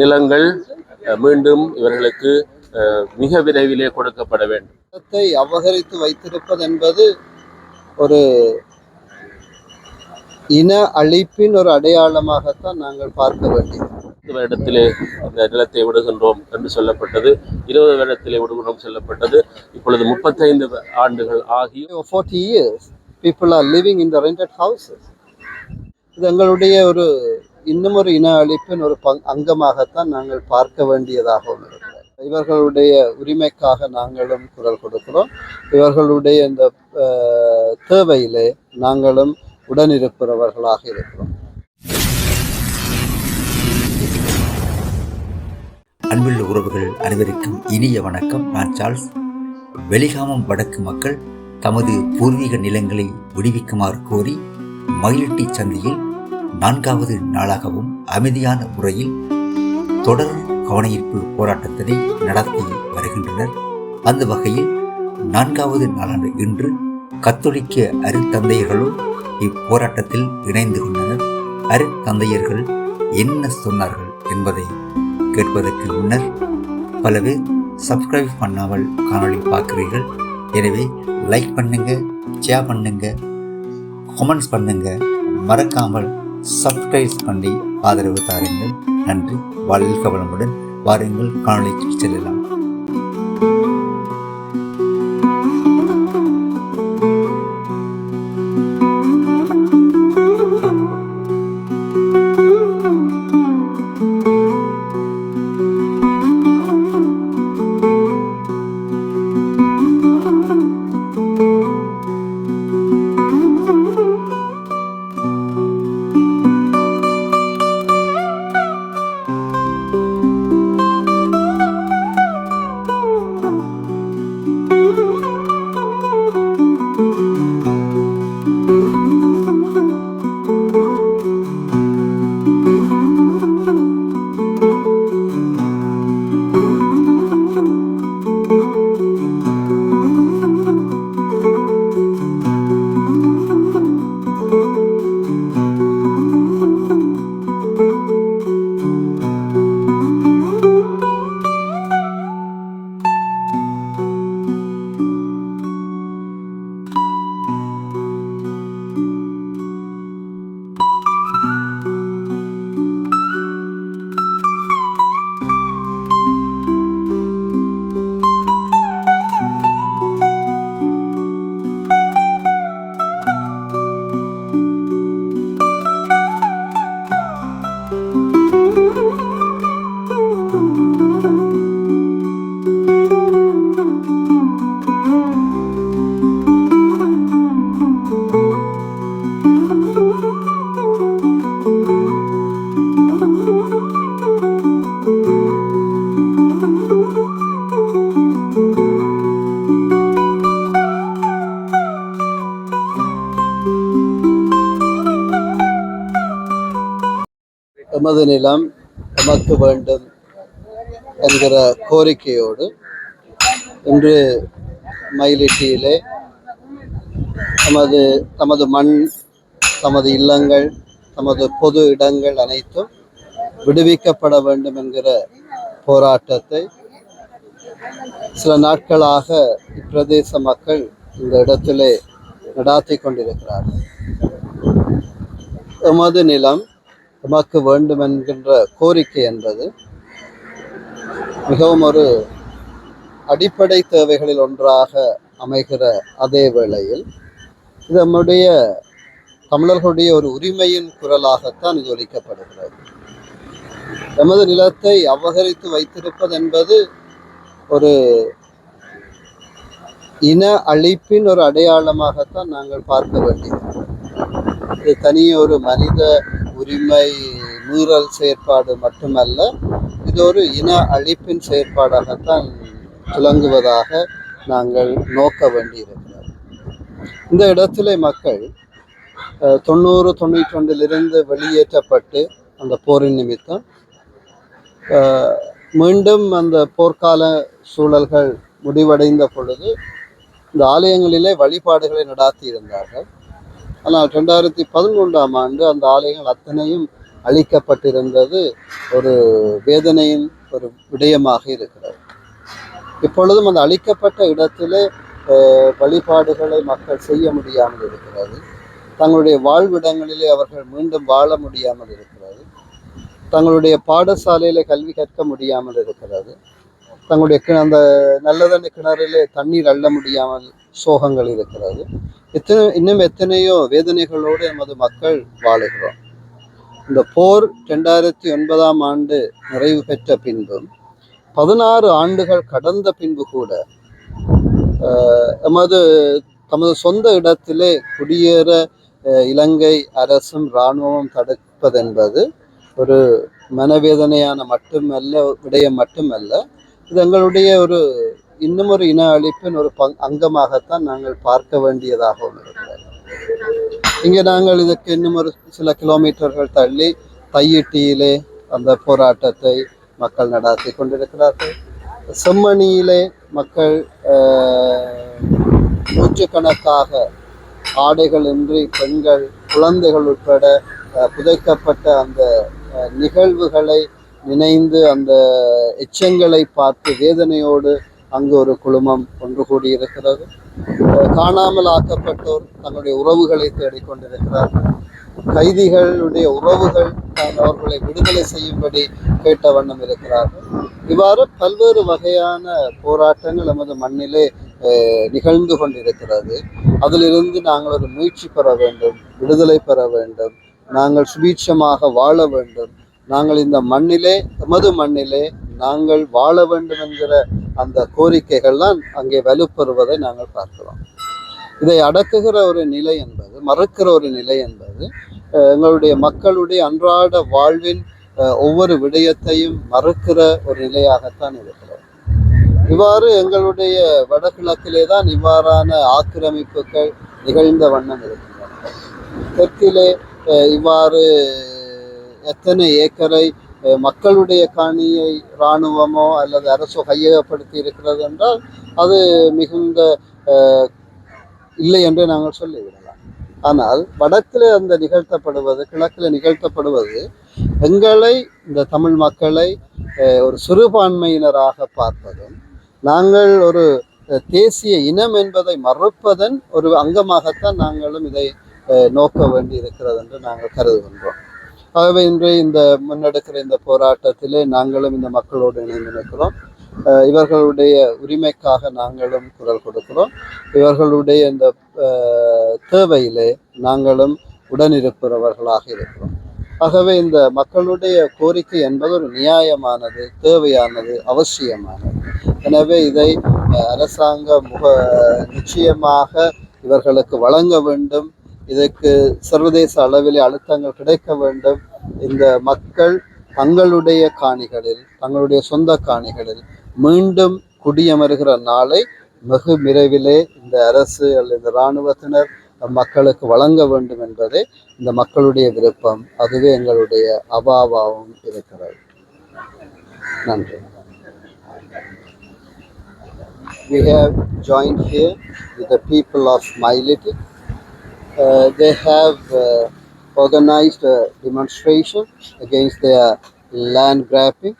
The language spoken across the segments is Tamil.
நிலங்கள் மீண்டும் இவர்களுக்கு மிக விரைவிலே கொடுக்கப்பட வேண்டும். நிலத்தை அபகரித்து வைத்திருப்பது என்பது ஒரு இன அழிப்பின் ஒரு அடையாளமாகத்தான் நாங்கள் பார்க்க வேண்டியது. பத்து வருடத்திலே இந்த நிலத்தை விடுகின்றோம் என்று சொல்லப்பட்டது. இருபது வருடத்திலே விடுகின்றோம் சொல்லப்பட்டது. இப்பொழுது முப்பத்தைந்து ஆண்டுகள் ஆகி For 40 years, people are living in the rented houses. இது எங்களுடைய ஒரு இன்னும் ஒரு இன அழிப்பின் ஒரு பங் அங்கமாகத்தான் நாங்கள் பார்க்க வேண்டியதாகவும் இருக்கிறது. இவர்களுடைய உரிமைக்காக நாங்களும் குரல் கொடுக்கிறோம். இவர்களுடைய இந்த தேவையிலே நாங்களும் உடனிருப்பவர்களாக இருக்கிறோம். அன்புள்ள உறவுகள் அனைவருக்கும் இனிய வணக்கம். நான் சார்ல்ஸ். வெளிகாமம் வடக்கு மக்கள் தமது பூர்வீக நிலங்களை விடுவிக்குமாறு கோரி மயிலட்டி சந்தையில் நான்காவது நாளாகவும் அமைதியான முறையில் தொடர் கவனஈர்ப்பு போராட்டத்தினை நடத்தி வருகின்றனர். அந்த வகையில் நான்காவது நாளான இன்று கத்தோலிக்க அருத்தந்தையர்களும் இப்போராட்டத்தில் இணைந்து கொண்டனர். அருத்தந்தையர்கள் என்ன சொன்னார்கள் என்பதை கேட்பதற்கு முன்னர் பல பேர் சப்ஸ்கிரைப் பண்ணாமல் காணொளி பார்க்கிறீர்கள். எனவே லைக் பண்ணுங்க ஷேர் பண்ணுங்க கமெண்ட்ஸ் பண்ணுங்க. மறக்காமல் சப்ஸ்கிரைப் பண்ணி ஆதரவு தாருங்கள். நன்றி. வாழ்க வளமுடன் வாருங்கள். காணொலிக்கு செல்லலாம். எமது நிலம் எமக்கு வேண்டும் என்கிற கோரிக்கையோடு இன்று மயிலிட்டியிலே தமது தமது மண் தமது இல்லங்கள் தமது பொது இடங்கள் அனைத்தும் விடுவிக்கப்பட வேண்டும் என்கிற போராட்டத்தை சில நாட்களாக இப்பிரதேச மக்கள் இந்த இடத்திலே நடாத்தி கொண்டிருக்கிறார்கள். எமது நிலம் எமக்கு வேண்டும் என்கின்ற கோரிக்கை என்பது மிகவும் ஒரு அடிப்படை தேவைகளில் ஒன்றாக அமைகிற அதே வேளையில் இது நம்முடைய தமிழர்களுடைய ஒரு உரிமையின் குரலாகத்தான் இது ஒலிக்கப்படுகிறது. எமது நிலத்தை அபகரித்து வைத்திருப்பது என்பது ஒரு இன அழிப்பின் ஒரு அடையாளமாகத்தான் நாங்கள் பார்க்க வேண்டியது. இது தனியே ஒரு மனித உரிமை மீறல் செயற்பாடு மட்டுமல்ல இது ஒரு இன அழிப்பின் செயற்பாடாகத்தான் துலங்குவதாக நாங்கள் நோக்க வேண்டியிருக்கிறது. இந்த இடத்திலே மக்கள் தொண்ணூறு தொண்ணூற்றி ஒன்றிலிருந்து வெளியேற்றப்பட்டு அந்த போரின் நிமித்தம் மீண்டும் அந்த போர்க்கால சூழல்கள் முடிவடைந்த பொழுது இந்த ஆலயங்களிலே வழிபாடுகளை நடாத்தி இருந்தார்கள் ஆனால் ரெண்டாயிரத்தி பதினொன்றாம் ஆண்டு அந்த ஆலயங்கள் அத்தனையும் அழிக்கப்பட்டிருந்தது ஒரு வேதனையின் ஒரு விடயமாக இருக்கிறது. இப்பொழுதும் அந்த அழிக்கப்பட்ட இடத்திலே வழிபாடுகளை மக்கள் செய்ய முடியாமல் இருக்கிறது. தங்களுடைய வாழ்விடங்களிலே அவர்கள் மீண்டும் வாழ முடியாமல் இருக்கிறது. தங்களுடைய பாடசாலையில் கல்வி கற்க முடியாமல் இருக்கிறது. தங்களுடைய அந்த நல்லதண்ணி கிணறிலே தண்ணீர் அள்ள முடியாமல் சோகங்கள் இருக்கிறது. எத்தனை இன்னும் எத்தனையோ வேதனைகளோடு நமது மக்கள் வாழுகிறோம். இந்த போர் ரெண்டாயிரத்தி ஒன்பதாம் ஆண்டு நிறைவு பெற்ற பின்பும் பதினாறு ஆண்டுகள் கடந்த பின்பு கூட நமது எமது தமது சொந்த இடத்திலே குடியேற அஹ், இலங்கை அரசும் இராணுவமும் தடுப்பதென்பது ஒரு மனவேதனையான மட்டுமல்ல விடயம் மட்டுமல்ல இது எங்களுடைய ஒரு இன்னும் ஒரு இன அழிப்பின் ஒரு பங் அங்கமாகத்தான் நாங்கள் பார்க்க வேண்டியதாகவும் இருக்கிறது. இங்கே நாங்கள் இதுக்கு இன்னும் ஒரு சில கிலோமீட்டர்கள் தள்ளி தையிட்டியிலே அந்த போராட்டத்தை மக்கள் நடாத்தி கொண்டிருக்கிறார்கள். செம்மணியிலே மக்கள் ஆஹ், நூற்றுக்கணக்காக ஆடைகளின்றி பெண்கள் குழந்தைகள் உட்பட புதைக்கப்பட்ட அந்த நிகழ்வுகளை நினைந்து அந்த எச்சங்களை பார்த்து வேதனையோடு அங்கு ஒரு குழுமம் ஒன்று கூடியிருக்கிறது. காணாமல் ஆக்கப்பட்டோர் தங்களுடைய உறவுகளை தேடிக்கொண்டிருக்கிறார்கள் கைதிகளுடைய உறவுகள் அவர்களை விடுதலை செய்யும்படி கேட்ட வண்ணம் இருக்கிறார்கள் இவ்வாறு பல்வேறு வகையான போராட்டங்கள் நமது மண்ணிலே நிகழ்ந்து கொண்டிருக்கிறது. அதிலிருந்து நாங்கள் ஒரு மீட்சி பெற வேண்டும் விடுதலை பெற வேண்டும். நாங்கள் சுபீட்சமாக வாழ வேண்டும். நாங்கள் இந்த மண்ணிலே எமது மண்ணிலே நாங்கள் வாழ வேண்டும் என்கிற அந்த கோரிக்கைகள் தான் அங்கே வலுப்பெறுவதை நாங்கள் பார்க்கிறோம். இதை அடக்குகிற ஒரு நிலை என்பது மறுக்கிற ஒரு நிலை என்பது எங்களுடைய மக்களுடைய அன்றாட வாழ்வின் ஒவ்வொரு விடயத்தையும் மறுக்கிற ஒரு நிலையாகத்தான் இருக்கிறது. இவ்வாறு எங்களுடைய வடகிழக்கிலே தான் இவ்வாறான ஆக்கிரமிப்புகள் நிகழ்ந்த வண்ணம் இருக்கின்றன. தெற்கிலே இவ்வாறு எத்தனை ஏக்கரை மக்களுடைய காணியை இராணுவமோ அல்லது அரசோ கையகப்படுத்தி இருக்கிறது என்றால் அது மிகுந்த இல்லை என்று நாங்கள் சொல்லிவிடலாம். ஆனால் வடக்கில் அந்த நிகழ்த்தப்படுவது கிழக்கில் நிகழ்த்தப்படுவது எங்களை இந்த தமிழ் மக்களை ஒரு சிறுபான்மையினராக பார்ப்பதும் நாங்கள் ஒரு தேசிய இனம் என்பதை மறுப்பதன் ஒரு அங்கமாகத்தான் நாங்களும் இதை நோக்க வேண்டி இருக்கிறது என்று நாங்கள் கருதுகின்றோம். ஆகவே இன்று இந்த முன்னெடுக்கிற இந்த போராட்டத்திலே நாங்களும் இந்த மக்களோடு இணைந்து நிற்கிறோம். இவர்களுடைய உரிமைக்காக நாங்களும் குரல் கொடுக்கிறோம். இவர்களுடைய இந்த தேவையிலே நாங்களும் உடனிருப்பவர்களாக இருக்கிறோம். ஆகவே இந்த மக்களுடைய கோரிக்கை என்பது ஒரு நியாயமானது தேவையானது அவசியமானது. எனவே இதை அரசாங்கம் முக நிச்சயமாக இவர்களுக்கு வழங்க வேண்டும். இதற்கு சர்வதேச அளவிலே அழுத்தங்கள் கிடைக்க வேண்டும். இந்த மக்கள் தங்களுடைய காணிகளில் தங்களுடைய சொந்த காணிகளில் மீண்டும் குடியமருகிற நாளை வெகு விரைவிலே இந்த அரசு அல்லது இந்த இராணுவத்தினர் மக்களுக்கு வழங்க வேண்டும் என்பதே இந்த மக்களுடைய விருப்பம். அதுவே எங்களுடைய அபாவாவும் இருக்கிறது. நன்றி. We have joined here with the people of Mailiti. Uh, they have uh, organized a demonstration against their land grabbing.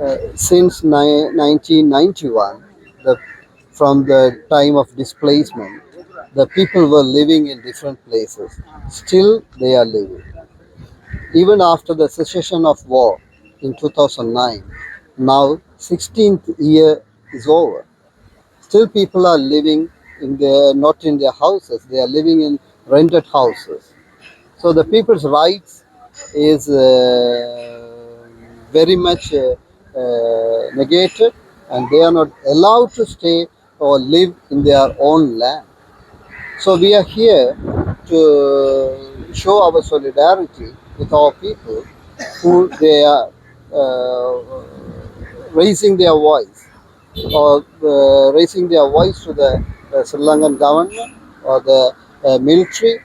Uh, since ni- 1991, the, from the time of displacement, the people were living in different places. Still, they are living. Even after the cessation of war in 2009, now 16th year is over. Still, people are living in their not in their houses; they are living in rented houses. So the people's rights is uh, very much uh, uh, negated, and they are not allowed to stay or live in their own land. So we are here to show our solidarity with our people who they are uh, raising their voice or uh, raising their voice to the Sri Lankan government or the uh, military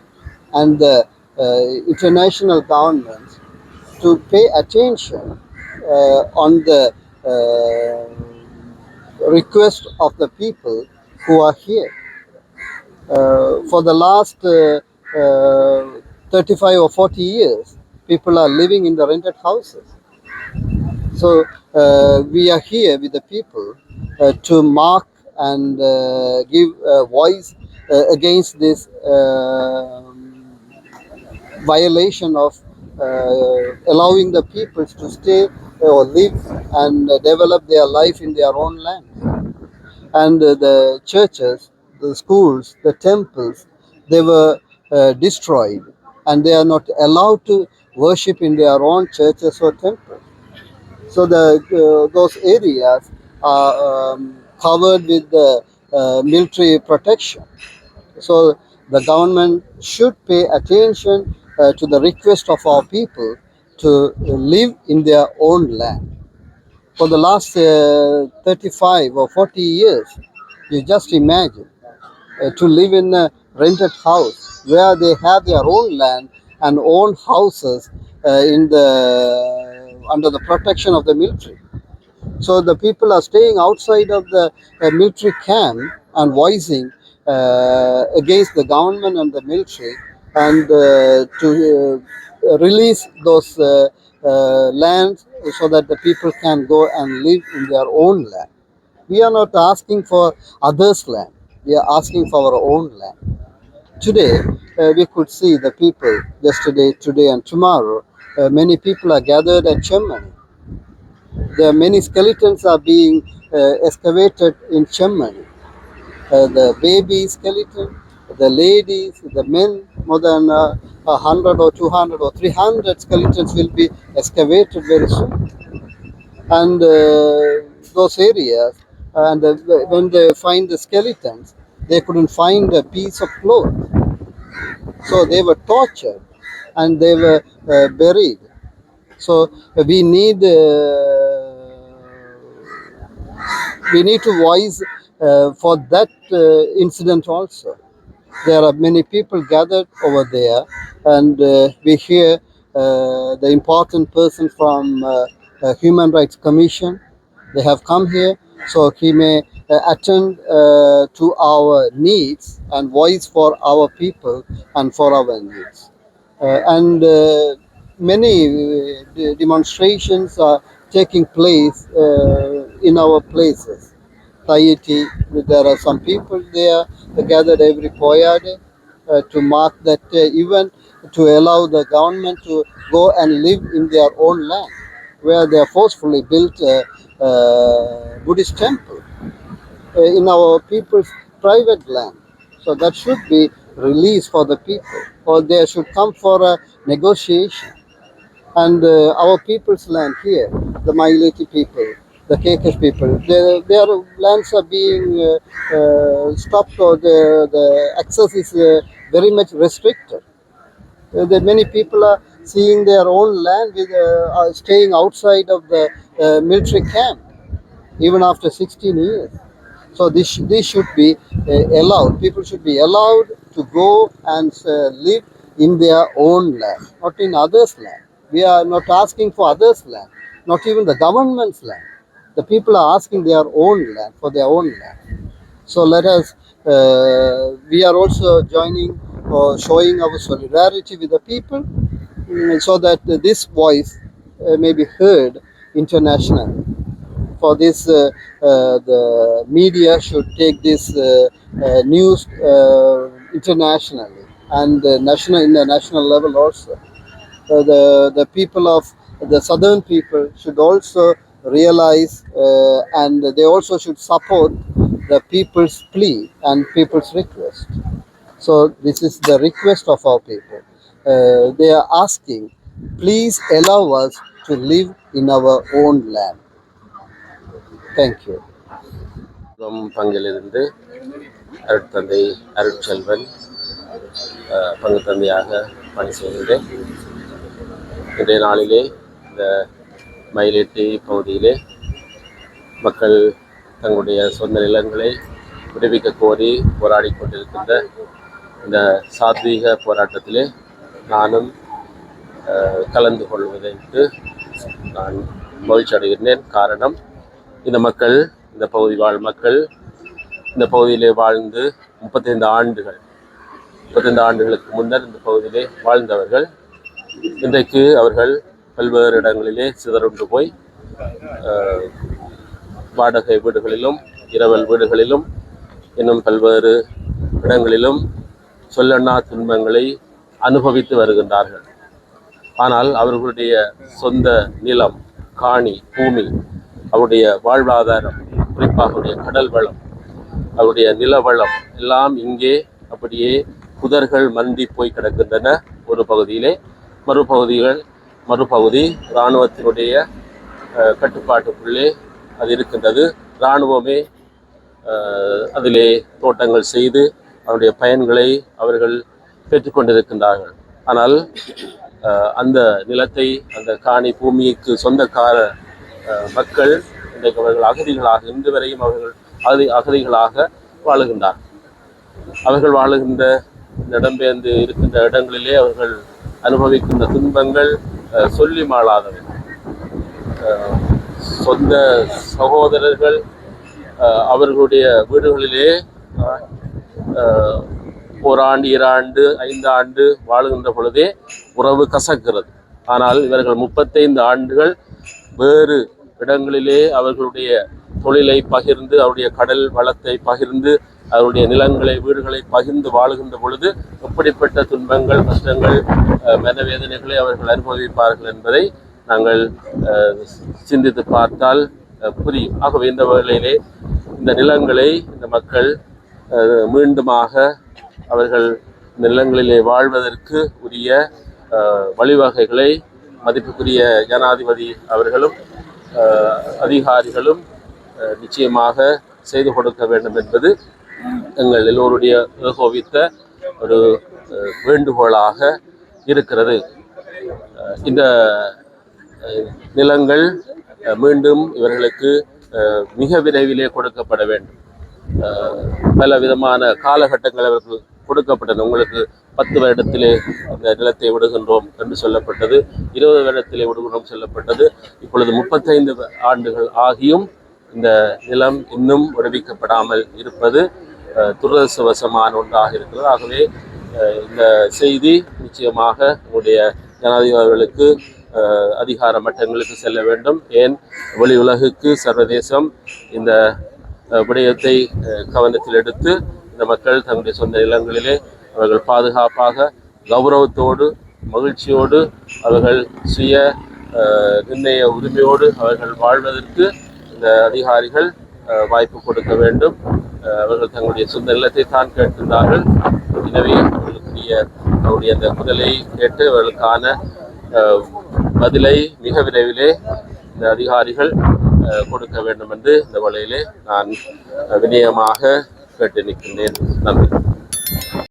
and the uh, international governments to pay attention uh, on the uh, request of the people who are here. Uh, for the last uh, uh, 35 or 40 years, people are living in the rented houses. So uh, we are here with the people uh, to mark and uh, give a voice uh, against this um violation of uh, allowing the people to stay or live and uh, develop their life in their own land. And uh, the churches, the schools, the temples, they were uh, destroyed and they are not allowed to worship in their own churches or temples. So the uh, those areas are um, covered with the uh, military protection. So the government should pay attention uh, to the request of our people to live in their own land. For the last uh, 35 or 40 years, you just imagine to live in a rented house where they have their own land and own houses uh, in the under the protection of the military. So the people are staying outside of the uh, military camp and voicing uh, against the government and the military and uh, to uh, release those uh, uh, lands so that the people can go and live in their own land. We are not asking for others' land. We are asking for our own land. Today, uh, we could see the people yesterday, today, and tomorrow. Uh, many people are gathered at Chemmani. There are many skeletons are being uh, excavated in Chemmani. Uh, the baby skeleton, the ladies, the men, more than uh, 100 or 200 or 300 skeletons will be excavated very soon. And uh, those areas, and uh, when they find the skeletons, they couldn't find a piece of cloth. So they were tortured and they were uh, buried. So we need uh, we need to voice uh, for that uh, incident also. There are many people gathered over there, and uh, we hear uh, the important person from uh, uh, Human Rights Commission. They have come here, so he may uh, attend uh, to our needs and voice for our people and for our needs. Uh, and uh, many uh, demonstrations are taking place uh, in our places. Tahiti, there are some people there gathered every Poyade uh, to mark that uh, event to allow the government to go and live in their own land where they forcefully built a, a Buddhist temple uh, in our people's private land. So that should be released for the people, or they should come for a negotiation. And uh, our people's land here, the Mailiti people, the Kekesh people, their, lands are being uh, uh, stopped, or the, the access is uh, very much restricted. That many people are seeing their own land with are staying outside of the military camp even after 16 years. So this this should be allowed. People should be allowed to go and live in their own land not in others land. We are not asking for others land not even the government's land the people are asking their own land for their own land so let us, uh, we are also joining or showing our solidarity with the people mm, so that this voice uh, may be heard internationally. For this, uh, uh, the media should take this uh, uh, news uh, internationally and uh, national in the national level also. Uh, the the people of the southern people should also realize uh, and they also should support the people's plea and people's request. So this is the request of our people. Uh, they are asking, please allow us to live in our own land. Thank you. ம், பங்கிலிருந்து அருட்தந்தை அருட்செல்வன் அஹ், பங்கு தந்தையாக பணி செய்கின்றேன் இன்றைய நாளிலே இந்த மயிலெட்டி பகுதியிலே மக்கள் தங்களுடைய சொந்த நிலங்களை விடுவிக்க கோரி போராடி கொண்டிருக்கின்ற இந்த சாத்வீக போராட்டத்திலே நானும் கலந்து கொள்வதற்கு நான் மகிழ்ச்சி அடைகின்றேன். காரணம் இந்த மக்கள் இந்த பகுதி வாழ் மக்கள் இந்த பகுதியிலே வாழ்ந்து முப்பத்தைந்து ஆண்டுகள் முப்பத்தைந்து ஆண்டுகளுக்கு முன்னர் இந்த பகுதியிலே வாழ்ந்தவர்கள். இன்றைக்கு அவர்கள் பல்வேறு இடங்களிலே சிதறுண்டு போய் வாடகை வீடுகளிலும் இரவல் வீடுகளிலும் இன்னும் பல்வேறு இடங்களிலும் சொல்லண்ணா துன்பங்களை அனுபவித்து வருகின்றார்கள். ஆனால் அவர்களுடைய சொந்த நிலம் காணி பூமி அவருடைய வாழ்வாதாரம் குறிப்பாக அவருடைய கடல் வளம் அவருடைய நில வளம் எல்லாம் இங்கே அப்படியே புதர்கள் மந்தி போய் கிடக்கின்றன. ஒரு பகுதியிலே மறுபகுதிகள் மறுபகுதி இராணுவத்தினுடைய கட்டுப்பாட்டுக்குள்ளே அது இருக்கின்றது. இராணுவமே அதிலே தோட்டங்கள் செய்து அதனுடைய பயன்களை அவர்கள் பெற்றுக்கொண்டிருக்கின்றார்கள். ஆனால் அந்த நிலத்தை அந்த காணி பூமிக்கு சொந்தக்கார மக்கள் இன்றைக்கு அவர்கள் அகதிகளாக இன்று வரையும் அவர்கள் அகதி அகதிகளாக வாழுகின்றார்கள் அவர்கள் வாழுகின்ற இடம்பெயர்ந்து இருக்கின்ற இடங்களிலே அவர்கள் அனுபவிக்கின்ற துன்பங்கள் சொல்லி மாளாதவை சொந்த சகோதரர்கள் அவர்களுடைய வீடுகளிலே ஓராண்டு இராண்டு ஐந்து ஆண்டு வாழுகின்ற பொழுதே உறவு கசக்கிறது. ஆனால் இவர்கள் முப்பத்தைந்து ஆண்டுகள் வேறு இடங்களிலே அவர்களுடைய தொழிலை பகிர்ந்து அவருடைய கடல் வளத்தை பகிர்ந்து அவருடைய நிலங்களை வீடுகளை பகிர்ந்து வாழுகின்ற பொழுது எப்படிப்பட்ட துன்பங்கள் கஷ்டங்கள் மனவேதனைகளை அவர்கள் அனுபவிப்பார்கள் என்பதை நாங்கள் சிந்தித்து பார்த்தால் புரியும். ஆகவே இந்த வேளையிலே இந்த நிலங்களை இந்த மக்கள் மீண்டுமாக அவர்கள் இந்த நிலங்களிலே வாழ்வதற்கு உரிய வழிவகைகளை மதிப்புக்குரிய ஜனாதிபதி அவர்களும் அதிகாரிகளும் நிச்சயமாக செய்து கொடுக்க வேண்டும் என்பது எங்கள் எல்லோருடைய ஏகோபித்த ஒரு வேண்டுகோளாக இருக்கிறது. இந்த நிலங்கள் மீண்டும் இவர்களுக்கு மிக விரைவிலே கொடுக்கப்பட வேண்டும். பல விதமான காலகட்டங்கள் அவருக்கு கொடுக்கப்பட்டது உங்களுக்கு பத்து வருடத்திலே இந்த நிலத்தை விடுகின்றோம் என்று சொல்லப்பட்டது இருபது வருடத்திலே விடுகின்றோம் சொல்லப்பட்டது. இப்பொழுது முப்பத்தைந்து ஆண்டுகள் ஆகியும் இந்த நிலம் இன்னும் விடுவிக்கப்படாமல் இருப்பது அஹ், ஒன்றாக இருக்கிறது. ஆகவே இந்த செய்தி நிச்சயமாக உங்களுடைய ஜனாதிபதிகளுக்கு அதிகார மட்டங்களுக்கு செல்ல வேண்டும். ஏன்? வெளி உலகுக்கு சர்வதேசம் இந்த விடயத்தை கவனத்தில் எடுத்து இந்த மக்கள் தங்களுடைய சொந்த நிலங்களிலே அவர்கள் பாதுகாப்பாக கௌரவத்தோடு மகிழ்ச்சியோடு அவர்கள் சுய நிர்ணய உரிமையோடு அவர்கள் வாழ்வதற்கு இந்த அதிகாரிகள் வாய்ப்பு கொடுக்க வேண்டும். அவர்கள் தங்களுடைய சொந்த நிலத்தை தான் கேட்கின்றார்கள். எனவே அவர்களுடைய அவருடைய அந்த முதலை கேட்டு அவர்களுக்கான பதிலை மிக விரைவிலே இந்த அதிகாரிகள் கொடுக்க வேண்டும் என்று இந்த வழியிலே நான் வினயமாக கேட்டு நிற்கின்றேன். நன்றி.